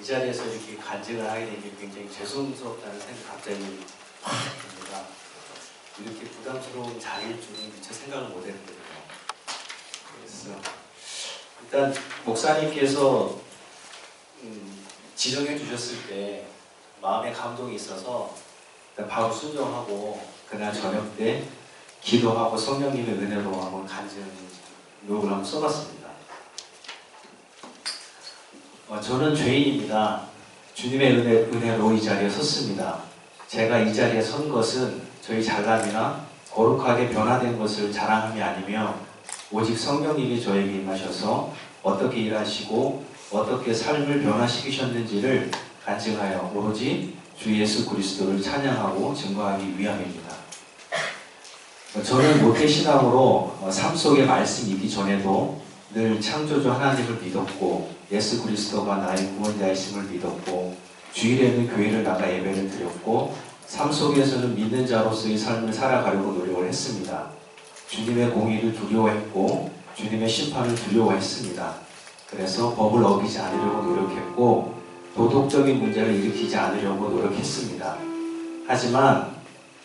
이 자리에서 이렇게 간증을 하게 된게 굉장히 죄송스럽다는 생각이 갑자기 확 듭니다. 이렇게 부담스러운 자리일 줄은 미처 생각을 못 했거든요. 그래서 일단 목사님께서 음, 지정해 주셨을 때 마음에 감동이 있어서 바로 순종하고 그날 저녁 때 기도하고 성령님의 은혜로 한번 간증 녹을 한번 써봤습니다. 어, 저는 죄인입니다. 주님의 은혜, 은혜로 이 자리에 섰습니다. 제가 이 자리에 선 것은 저희 잘남이나 거룩하게 변화된 것을 자랑함이 아니며 오직 성령님이 저에게 임하셔서 어떻게 일하시고 어떻게 삶을 변화시키셨는지를 간증하여 오로지 주 예수 그리스도를 찬양하고 증거하기 위함입니다. 어, 저는 모태신앙으로 어, 삶 속에 말씀이 있기 전에도 늘 창조주 하나님을 믿었고 예수 그리스도가 나의 구원자이심을 믿었고 주일에는 교회를 나가 예배를 드렸고 삶 속에서는 믿는 자로서의 삶을 살아가려고 노력을 했습니다. 주님의 공의를 두려워했고 주님의 심판을 두려워했습니다. 그래서 법을 어기지 않으려고 노력했고 도덕적인 문제를 일으키지 않으려고 노력했습니다. 하지만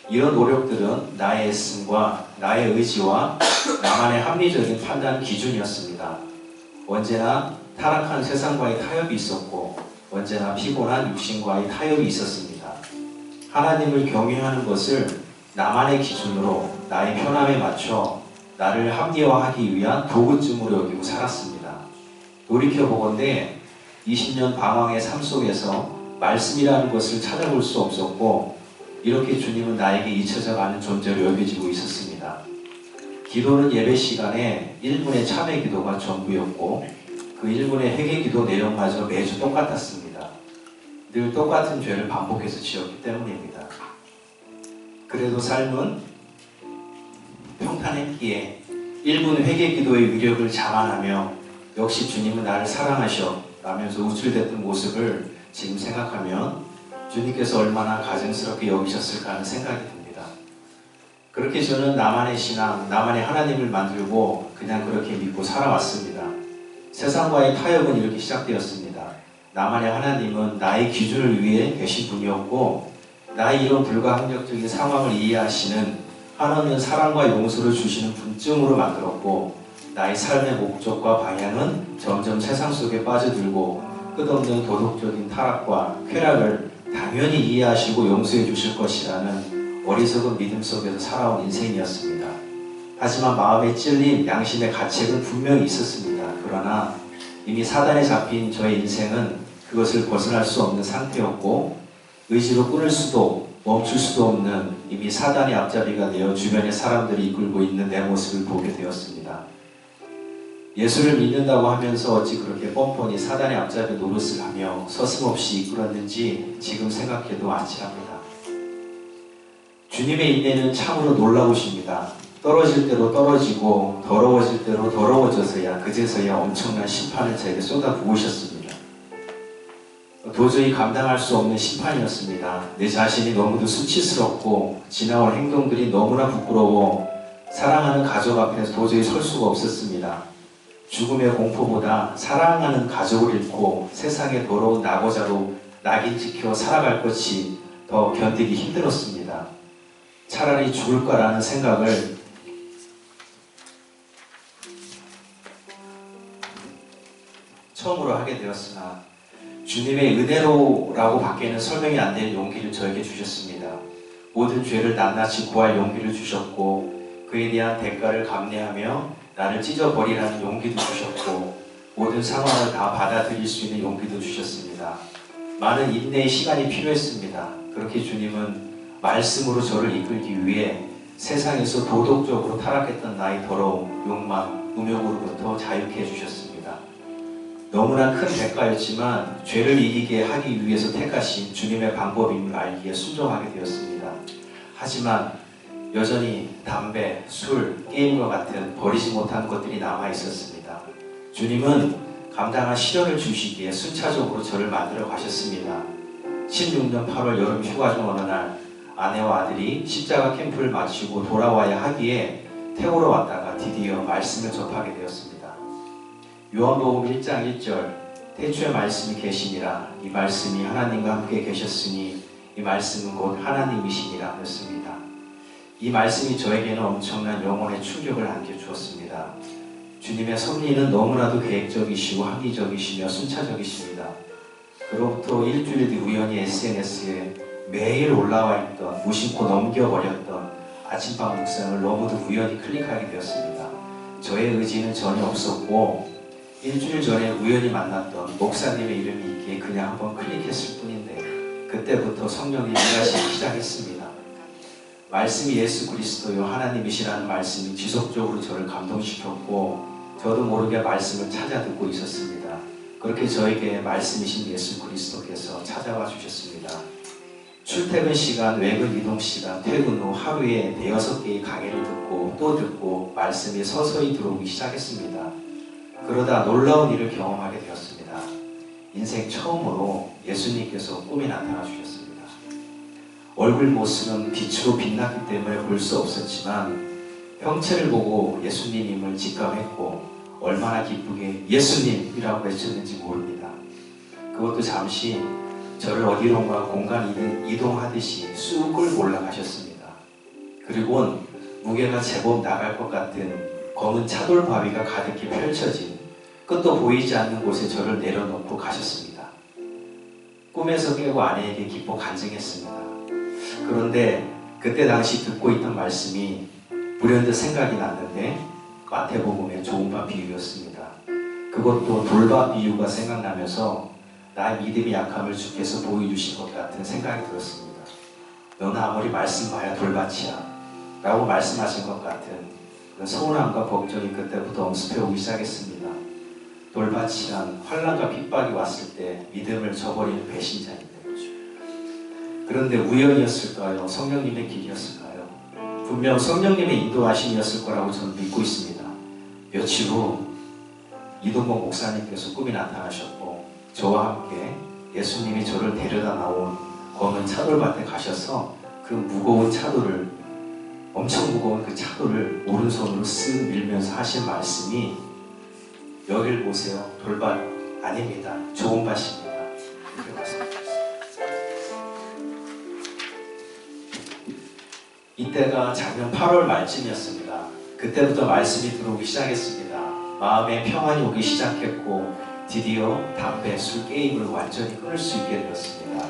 이런 노력들은 나의 애씀과 나의 의지와 나만의 합리적인 판단 기준이었습니다. 언제나 타락한 세상과의 타협이 있었고 언제나 피곤한 육신과의 타협이 있었습니다. 하나님을 경외하는 것을 나만의 기준으로 나의 편함에 맞춰 나를 합리화하기 위한 도구쯤으로 여기고 살았습니다. 돌이켜보건대 20년 방황의 삶 속에서 말씀이라는 것을 찾아볼 수 없었고 이렇게 주님은 나에게 잊혀져 가는 존재로 여겨지고 있었습니다. 기도는 예배 시간에 1분의 참회 기도가 전부였고 그 1분의 회개 기도 내용마저 매주 똑같았습니다. 늘 똑같은 죄를 반복해서 지었기 때문입니다. 그래도 삶은 평탄했기에 1분 회개 기도의 위력을 자만하며 역시 주님은 나를 사랑하셔 라면서 우쭐댔던 모습을 지금 생각하면 주님께서 얼마나 가증스럽게 여기셨을까 하는 생각이 듭니다. 그렇게 저는 나만의 신앙, 나만의 하나님을 만들고 그냥 그렇게 믿고 살아왔습니다. 세상과의 타협은 이렇게 시작되었습니다. 나만의 하나님은 나의 기준을 위해 계신 분이었고 나의 이런 불가항력적인 상황을 이해하시는 하나님은 사랑과 용서를 주시는 분쯤으로 만들었고 나의 삶의 목적과 방향은 점점 세상 속에 빠져들고 끝없는 도덕적인 타락과 쾌락을 당연히 이해하시고 용서해 주실 것이라는 어리석은 믿음 속에서 살아온 인생이었습니다. 하지만 마음에 찔린 양심의 가책은 분명히 있었습니다. 그러나 이미 사단에 잡힌 저의 인생은 그것을 벗어날 수 없는 상태였고 의지로 끊을 수도 멈출 수도 없는 이미 사단의 앞잡이가 되어 주변의 사람들이 이끌고 있는 내 모습을 보게 되었습니다. 예수를 믿는다고 하면서 어찌 그렇게 뻔뻔히 사단의 앞잡이 노릇을 하며 서슴없이 이끌었는지 지금 생각해도 아찔합니다. 주님의 인내는 참으로 놀라우십니다. 떨어질 대로 떨어지고 더러워질 대로 더러워져서야 그제서야 엄청난 심판을 저에게 쏟아 부으셨습니다. 도저히 감당할 수 없는 심판이었습니다. 내 자신이 너무도 수치스럽고 지나올 행동들이 너무나 부끄러워 사랑하는 가족 앞에서 도저히 설 수가 없었습니다. 죽음의 공포보다 사랑하는 가족을 잃고 세상의 더러운 낙오자로 낙인 지켜 살아갈 것이 더 견디기 힘들었습니다. 차라리 죽을 거라는 생각을 처음으로 하게 되었으나 주님의 은혜로라고 밖에는 설명이 안 되는 용기를 저에게 주셨습니다. 모든 죄를 낱낱이 구할 용기를 주셨고 그에 대한 대가를 감내하며 나를 찢어버리라는 용기도 주셨고 모든 상황을 다 받아들일 수 있는 용기도 주셨습니다. 많은 인내의 시간이 필요했습니다. 그렇게 주님은 말씀으로 저를 이끌기 위해 세상에서 도덕적으로 타락했던 나의 더러움, 욕망, 음욕으로부터 자유케 해주셨습니다. 너무나 큰 대가였지만 죄를 이기게 하기 위해서 택하신 주님의 방법임을 알기에 순종하게 되었습니다. 하지만 여전히 담배, 술, 게임과 같은 버리지 못한 것들이 남아 있었습니다. 주님은 감당한 시련을 주시기에 순차적으로 저를 만들어 가셨습니다. 16년 8월 여름 휴가 중 어느 날 아내와 아들이 십자가 캠프를 마치고 돌아와야 하기에 태우러 왔다가 드디어 말씀을 접하게 되었습니다. 요한복음 1장 1절 태초에 말씀이 계시니라 이 말씀이 하나님과 함께 계셨으니 이 말씀은 곧 하나님이시니라 였습니다. 이 말씀이 저에게는 엄청난 영혼의 충격을 안겨주었습니다. 주님의 섭리는 너무나도 계획적이시고 합리적이시며 순차적이십니다. 그로부터 일주일 뒤 우연히 SNS에 매일 올라와 있던 무심코 넘겨버렸던 아침밥 묵상을 너무도 우연히 클릭하게 되었습니다. 저의 의지는 전혀 없었고 일주일 전에 우연히 만났던 목사님의 이름이 있기에 그냥 한번 클릭했을 뿐인데 그때부터 성령이 일하시기 시작했습니다. 말씀이 예수 그리스도요 하나님이시라는 말씀이 지속적으로 저를 감동시켰고 저도 모르게 말씀을 찾아 듣고 있었습니다. 그렇게 저에게 말씀이신 예수 그리스도께서 찾아와 주셨습니다. 출퇴근 시간, 외근 이동 시간, 퇴근 후 하루에 대여섯 개의 강의를 듣고 또 듣고 말씀이 서서히 들어오기 시작했습니다. 그러다 놀라운 일을 경험하게 되었습니다. 인생 처음으로 예수님께서 꿈에 나타나 주셨습니다. 얼굴 모습은 빛으로 빛났기 때문에 볼 수 없었지만 형체를 보고 예수님임을 직감했고 얼마나 기쁘게 예수님이라고 외쳤는지 모릅니다. 그것도 잠시 저를 어디론가 공간 이동하듯이 쑥 끌고 올라가셨습니다. 그리고 무게가 제법 나갈 것 같은 검은 차돌 바위가 가득히 펼쳐진 끝도 보이지 않는 곳에 저를 내려놓고 가셨습니다. 꿈에서 깨고 아내에게 기뻐 간증했습니다. 그런데 그때 당시 듣고 있던 말씀이 불현듯 생각이 났는데 마태복음의 좋은 밥 비유였습니다. 그것도 돌밥 비유가 생각나면서 나의 믿음의 약함을 주께서 보여주신 것 같은 생각이 들었습니다. 너는 아무리 말씀 봐야 돌밭이야 라고 말씀하신 것 같은 그 서운함과 걱정이 그때부터 엄습해오기 시작했습니다. 돌밭이란 환란과 핍박이 왔을 때 믿음을 저버리는 배신자인데 그런데 우연이었을까요? 성령님의 길이었을까요? 분명 성령님의 인도하심이었을 거라고 저는 믿고 있습니다. 며칠 후 이동건 목사님께서 꿈이 나타나셨고 저와 함께 예수님이 저를 데려다 나온 검은 차돌밭에 가셔서 그 무거운 차돌을 엄청 무거운 그 차돌을 오른손으로 쓱 밀면서 하신 말씀이 여길 보세요. 돌밭 아닙니다. 좋은 밭입니다. 이때가 작년 8월 말쯤이었습니다. 그때부터 말씀이 들어오기 시작했습니다. 마음에 평안이 오기 시작했고 드디어 담배, 술, 게임을 완전히 끊을 수 있게 되었습니다.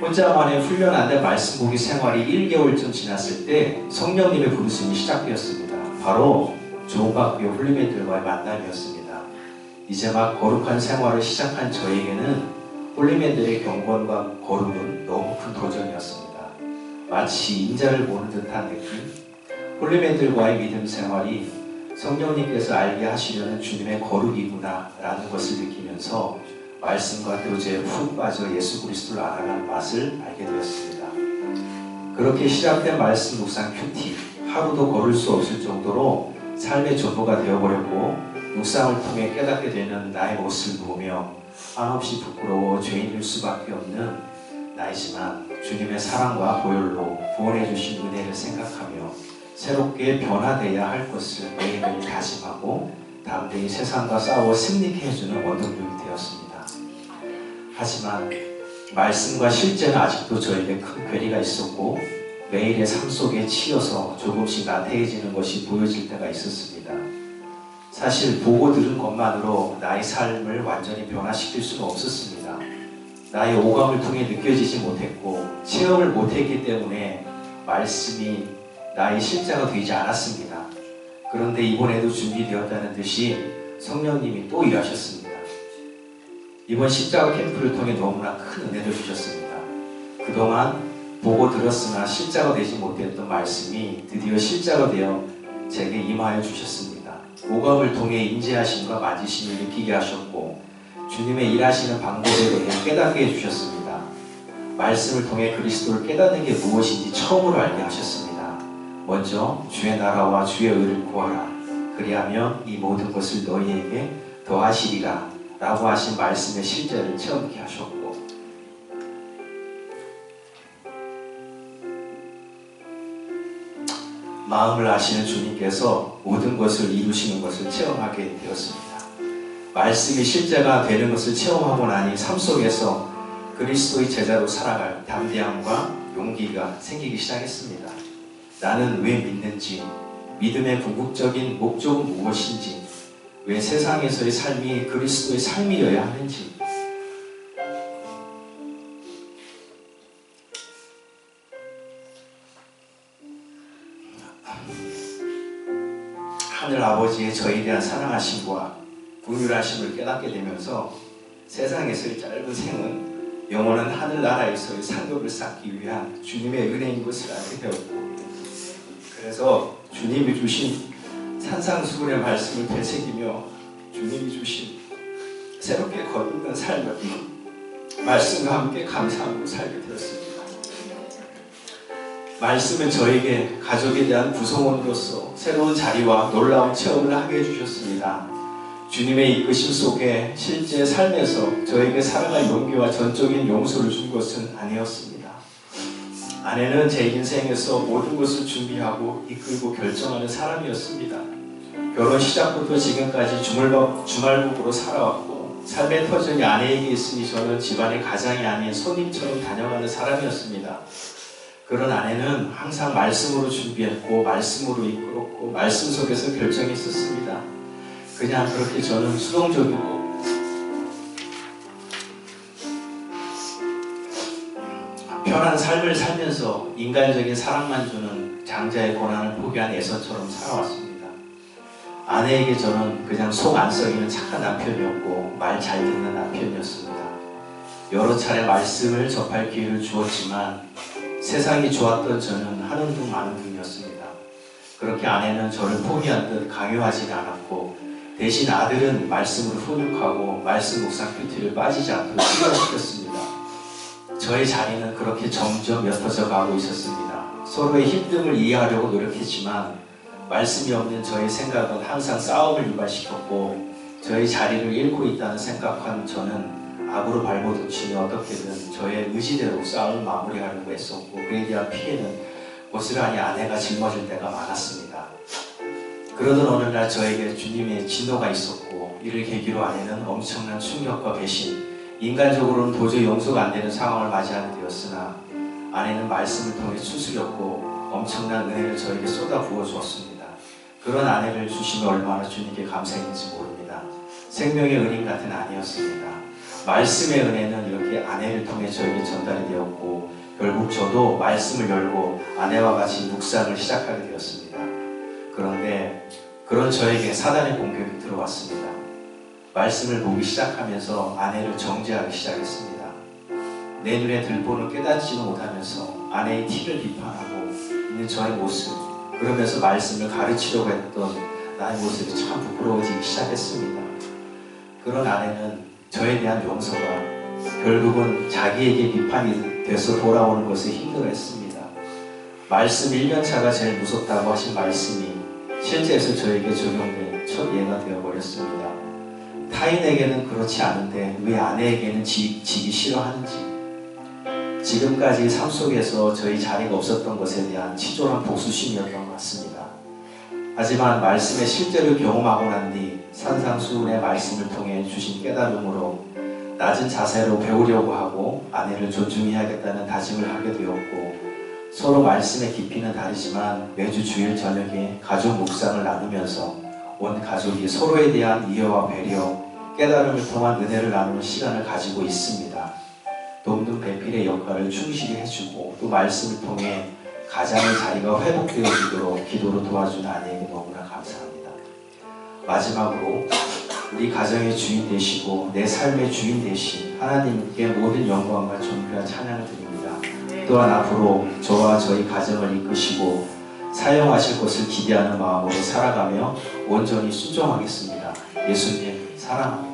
혼자만의 훈련 안된 말씀 보기 생활이 1개월쯤 지났을 때 성령님의 부르심이 시작되었습니다. 바로 조박교 홀리맨들과의 만남이었습니다. 이제 막 거룩한 생활을 시작한 저에게는 홀리맨들의 경건과 거룩은 너무 큰 도전이었습니다. 마치 인자를 보는 듯한 느낌? 홀리맨들과의 믿음 생활이 성령님께서 알게 하시려는 주님의 거룩이구나 라는 것을 느끼면서 말씀과 교제에 푹 빠져 예수 그리스도를 알아가는 맛을 알게 되었습니다. 그렇게 시작된 말씀 묵상 큐티 하루도 걸을 수 없을 정도로 삶의 전부가 되어버렸고 묵상을 통해 깨닫게 되는 나의 모습을 보며 한없이 부끄러워 죄인일 수밖에 없는 나이지만 주님의 사랑과 보혈로 구원해 주신 은혜를 생각하며 새롭게 변화되어야 할 것을 매일매일 다짐하고 담대히 세상과 싸워 승리케 해주는 원동력이 되었습니다. 하지만 말씀과 실제는 아직도 저에게 큰 괴리가 있었고 매일의 삶 속에 치여서 조금씩 나태해지는 것이 보여질 때가 있었습니다. 사실 보고 들은 것만으로 나의 삶을 완전히 변화시킬 수는 없었습니다. 나의 오감을 통해 느껴지지 못했고 체험을 못했기 때문에 말씀이 나의 실자가 되지 않았습니다. 그런데 이번에도 준비되었다는 듯이 성령님이 또 일하셨습니다. 이번 십자가 캠프를 통해 너무나 큰 은혜를 주셨습니다. 그동안 보고 들었으나 실자가 되지 못했던 말씀이 드디어 실자가 되어 제게 임하여 주셨습니다. 오감을 통해 인지하심과 만지심을 느끼게 하셨고 주님의 일하시는 방법에 대해 깨닫게 해주셨습니다. 말씀을 통해 그리스도를 깨닫는 게 무엇인지 처음으로 알게 하셨습니다. 먼저 주의 나라와 주의 의를 구하라. 그리하면 이 모든 것을 너희에게 더하시리라. 라고 하신 말씀의 실제를 체험케 하셨고 마음을 아시는 주님께서 모든 것을 이루시는 것을 체험하게 되었습니다. 말씀이 실제가 되는 것을 체험하고 나니 삶 속에서 그리스도의 제자로 살아갈 담대함과 용기가 생기기 시작했습니다. 나는 왜 믿는지, 믿음의 궁극적인 목적은 무엇인지, 왜 세상에서의 삶이 그리스도의 삶이어야 하는지, 아버지의 저에 대한 사랑하심과 긍휼하심을 깨닫게 되면서 세상에서의 짧은 생은 영원한 하늘나라에서의 상급을 쌓기 위한 주님의 은혜인 것을 알게 되었고 그래서 주님이 주신 산상수훈의 말씀을 되새기며 주님이 주신 새롭게 거듭난 삶을 말씀과 함께 감사하고 살게 되었습니다. 말씀은 저에게 가족에 대한 구성원으로서 새로운 자리와 놀라운 체험을 하게 해주셨습니다. 주님의 이끄심 속에 실제 삶에서 저에게 살아갈 용기와 전적인 용서를 준 것은 아니었습니다. 아내는 제 인생에서 모든 것을 준비하고 이끌고 결정하는 사람이었습니다. 결혼 시작부터 지금까지 주말복, 주말복으로 살아왔고 삶의 터전이 아내에게 있으니 저는 집안의 가장이 아닌 손님처럼 다녀가는 사람이었습니다. 그런 아내는 항상 말씀으로 준비했고 말씀으로 이끌었고 말씀 속에서 결정했었습니다. 그냥 그렇게 저는 수동적이고 편한 삶을 살면서 인간적인 사랑만 주는 장자의 고난을 포기한 애서처럼 살아왔습니다. 아내에게 저는 그냥 속 안 썩이는 착한 남편이었고 말 잘 듣는 남편이었습니다. 여러 차례 말씀을 접할 기회를 주었지만 세상이 좋았던 저는 하는 둥 마는 둥이었습니다. 그렇게 아내는 저를 포기한 듯 강요하지 않았고 대신 아들은 말씀으로 훈육하고 말씀 묵상 큐티를 빠지지 않도록 시간시켰습니다. 저의 자리는 그렇게 점점 옅어져 가고 있었습니다. 서로의 힘듦을 이해하려고 노력했지만 말씀이 없는 저의 생각은 항상 싸움을 유발시켰고 저의 자리를 잃고 있다는 생각한 저는 악으로 발버둥 치며 어떻게든 저의 의지대로 싸움을 마무리하려고 했었고 그에 대한 피해는 고스란히 아내가 짊어질 때가 많았습니다. 그러던 어느 날 저에게 주님의 진노가 있었고 이를 계기로 아내는 엄청난 충격과 배신 인간적으로는 도저히 용서가 안 되는 상황을 맞이하게 되었으나 아내는 말씀을 통해 추스렸고 엄청난 은혜를 저에게 쏟아 부어 주었습니다. 그런 아내를 주시면 얼마나 주님께 감사했는지 모릅니다. 생명의 은인 같은 아내였습니다. 말씀의 은혜는 이렇게 아내를 통해 저에게 전달이 되었고 결국 저도 말씀을 열고 아내와 같이 묵상을 시작하게 되었습니다. 그런데 그런 저에게 사단의 공격이 들어왔습니다. 말씀을 보기 시작하면서 아내를 정죄하기 시작했습니다. 내 눈에 들보는 깨닫지도 못하면서 아내의 티를 비판하고 있는 저의 모습, 그러면서 말씀을 가르치려고 했던 나의 모습이 참 부끄러워지기 시작했습니다. 그런 아내는 저에 대한 용서가 결국은 자기에게 비판이 돼서 돌아오는 것을 힘들어했습니다. 말씀 1년차가 제일 무섭다고 하신 말씀이 실제에서 저에게 적용된 첫 예가 되어버렸습니다. 타인에게는 그렇지 않은데 왜 아내에게는 지, 지기 싫어하는지 지금까지 삶 속에서 저희 자리가 없었던 것에 대한 치졸한 복수심이었던 것 같습니다. 하지만 말씀의 실제를 경험하고 난 뒤 산상수훈의 말씀을 통해 주신 깨달음으로 낮은 자세로 배우려고 하고 아내를 존중해야겠다는 다짐을 하게 되었고 서로 말씀의 깊이는 다르지만 매주 주일 저녁에 가족 묵상을 나누면서 온 가족이 서로에 대한 이해와 배려, 깨달음을 통한 은혜를 나누는 시간을 가지고 있습니다. 돕는 배필의 역할을 충실히 해주고 또 말씀을 통해 가장의 자리가 회복되어지도록 기도로 도와주는 아내에게 너무나 감사합니다. 마지막으로 우리 가정의 주인 되시고 내 삶의 주인 되신 하나님께 모든 영광과 존귀한 찬양을 드립니다. 또한 앞으로 저와 저희 가정을 이끄시고 사용하실 것을 기대하는 마음으로 살아가며 온전히 순종하겠습니다. 예수님 사랑합니다.